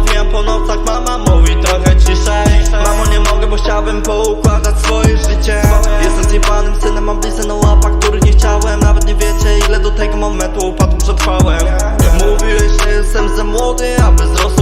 Nawijam po nocach, mama mówi trochę ciszej. Mamo nie mogę, bo chciałbym poukładać swoje życie. Jestem zjebanym synem, mam blizę na łapach, który nie chciałem. Nawet nie wiecie ile do tego momentu upadł, przetrwałem Mówiłeś, że jestem za młody, aby wzrosł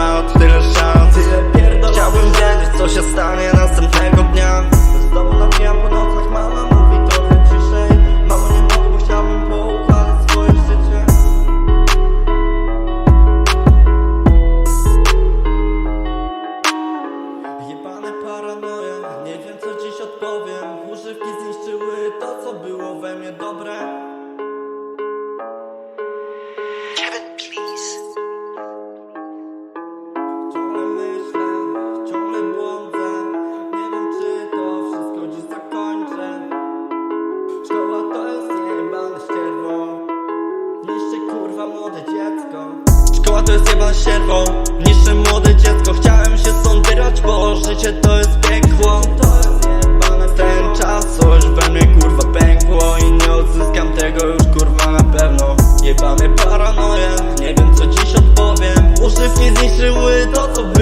tyle szmat, tyle szans Chciałbym wiedzieć co się stanie następnego dnia. Z tobą nabijam po nocach, mama mówi trochę ciszej. Mamo nie mogę, bo chciałbym poukładać swoje życie. Jebane paranoje, nie wiem co dziś odpowiem. Używki zniszczyły to co było jeszcze kurwa młode dziecko. Szkoła to jest jebana sierwą, niższe młode dziecko. Chciałem się stąd bo życie to jest piekło. Ten czas coś we mnie kurwa pękło. I nie odzyskam tego już kurwa na pewno. Jebamy paranoję, nie wiem co dziś odpowiem. Używki zniszczyły to co było.